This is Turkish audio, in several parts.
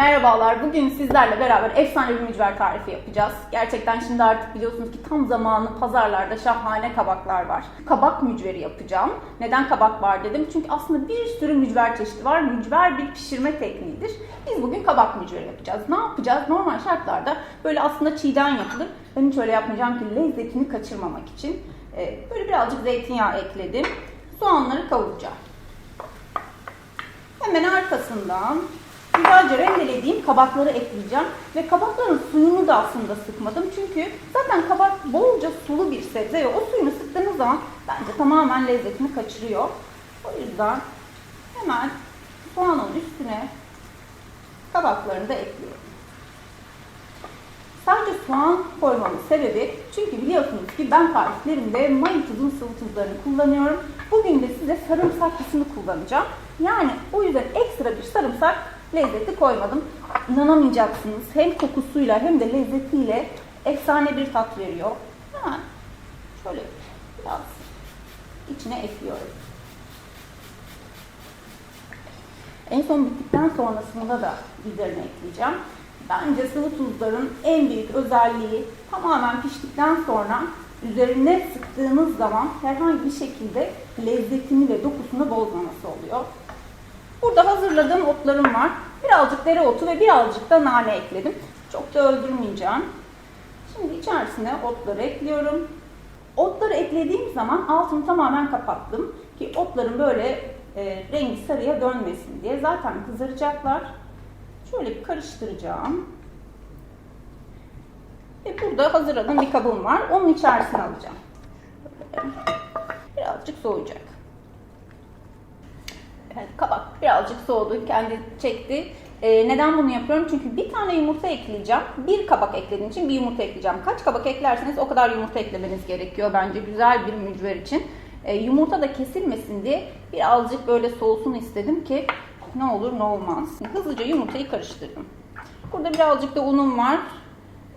Merhabalar. Bugün sizlerle beraber efsane bir mücver tarifi yapacağız. Gerçekten şimdi artık biliyorsunuz ki tam zamanı pazarlarda şahane kabaklar var. Kabak mücveri yapacağım. Neden kabak var dedim? Çünkü aslında bir sürü mücver çeşidi var. Mücver bir pişirme tekniğidir. Biz bugün kabak mücveri yapacağız. Ne yapacağız? Normal şartlarda böyle aslında çiğden yapılır. Ben hiç öyle yapmayacağım ki lezzetini kaçırmamak için. Ee, Böyle birazcık zeytinyağı ekledim. Soğanları kavuracağım. Hemen arkasından güzelce rendelediğim kabakları ekleyeceğim. Ve kabakların suyunu da aslında sıkmadım. Çünkü zaten kabak bolca sulu bir sebze ve o suyunu sıktığınız zaman bence tamamen lezzetini kaçırıyor. O yüzden hemen soğanın üstüne kabaklarını da ekliyorum. Sadece soğan koymamın sebebi çünkü biliyorsunuz ki ben tariflerimde mayı tuzun sıvı tuzlarını kullanıyorum. Bugün de size sarımsaklısını kullanacağım. Yani o yüzden ekstra bir sarımsak lezzeti koymadım. İnanamayacaksınız. Hem kokusuyla hem de lezzetiyle efsane bir tat veriyor. Hemen şöyle biraz içine ekliyorum. En son bittikten sonrasında da üzerine ekleyeceğim. Bence sıvı tuzların en büyük özelliği tamamen piştikten sonra üzerine sıktığınız zaman herhangi bir şekilde lezzetini ve dokusunu bozmaması oluyor. Burada hazırladığım otlarım var. Birazcık dereotu ve birazcık da nane ekledim. Çok da öldürmeyeceğim. Şimdi içerisine otları ekliyorum. Otları eklediğim zaman altını tamamen kapattım ki otların böyle e, rengi sarıya dönmesin diye. Zaten kızaracaklar. Şöyle bir karıştıracağım. Ve burada hazırladığım bir kabım var. Onun içerisine alacağım. Birazcık soğuyacak. Evet, kabak birazcık soğudu, kendi çekti. Ee, neden bunu yapıyorum? Çünkü bir tane yumurta ekleyeceğim. Bir kabak eklediğim için bir yumurta ekleyeceğim. Kaç kabak eklerseniz o kadar yumurta eklemeniz gerekiyor bence güzel bir mücver için. Ee, yumurta da kesilmesin diye birazcık böyle soğusun istedim ki ne olur ne olmaz. Hızlıca yumurtayı karıştırdım. Burada birazcık da unum var.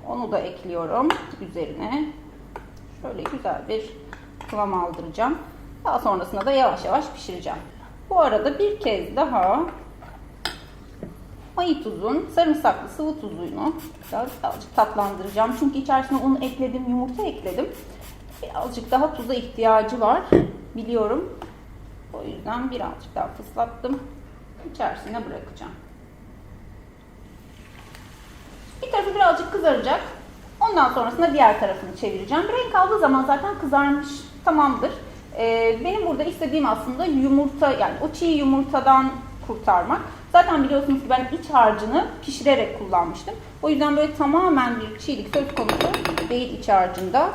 Onu da ekliyorum üzerine. Şöyle güzel bir kıvam aldıracağım. Daha sonrasında da yavaş yavaş pişireceğim. Bu arada bir kez daha mayı tuzun sarımsaklı sıvı tuzunu biraz birazcık tatlandıracağım. Çünkü içerisine un ekledim, yumurta ekledim. Birazcık daha tuza ihtiyacı var. Biliyorum. O yüzden birazcık daha fıslattım. İçerisine bırakacağım. Bir tarafı birazcık kızaracak. Ondan sonrasında diğer tarafını çevireceğim. Renk aldığı zaman zaten kızarmış tamamdır. Ee, benim burada istediğim aslında yumurta yani o çiğ yumurtadan kurtarmak. Zaten biliyorsunuz ki ben iç harcını pişirerek kullanmıştım. O yüzden böyle tamamen bir çiğlik söz konusu değil iç harcında.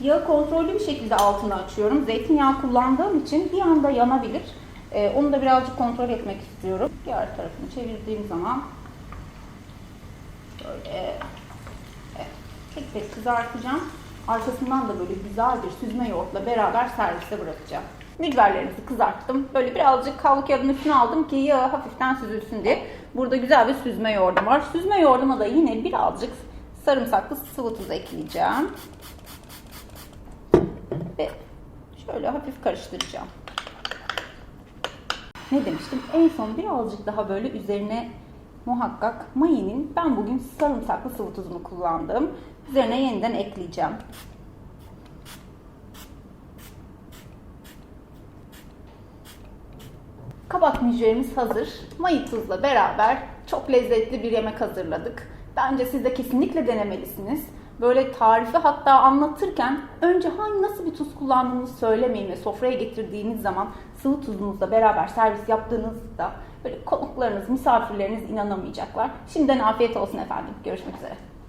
Yağı kontrollü bir şekilde altını açıyorum. Zeytinyağı kullandığım için bir anda yanabilir. Ee, onu da birazcık kontrol etmek istiyorum. Diğer tarafını çevirdiğim zaman böyle evet, tek tek kızartacağım. Arkasından da böyle güzel bir süzme yoğurtla beraber servise bırakacağım. Mücverlerimizi kızarttım. Böyle birazcık kavlu kağıdının üstüne aldım ki yağı hafiften süzülsün diye. Burada güzel bir süzme yoğurdum var. Süzme yoğurduma da yine birazcık sarımsaklı sıvı tuz ekleyeceğim. Ve şöyle hafif karıştıracağım. Ne demiştim? En son birazcık daha böyle üzerine muhakkak mayinin ben bugün sarımsaklı sıvı tuzunu kullandım. Üzerine yeniden ekleyeceğim. Kabak mücverimiz hazır. Mayı tuzla beraber çok lezzetli bir yemek hazırladık. Bence siz de kesinlikle denemelisiniz. Böyle tarifi hatta anlatırken önce hangi nasıl bir tuz kullandığınızı söylemeyin ve sofraya getirdiğiniz zaman sıvı tuzunuzla beraber servis yaptığınızda böyle konuklarınız, misafirleriniz inanamayacaklar. Şimdiden afiyet olsun efendim. Görüşmek üzere.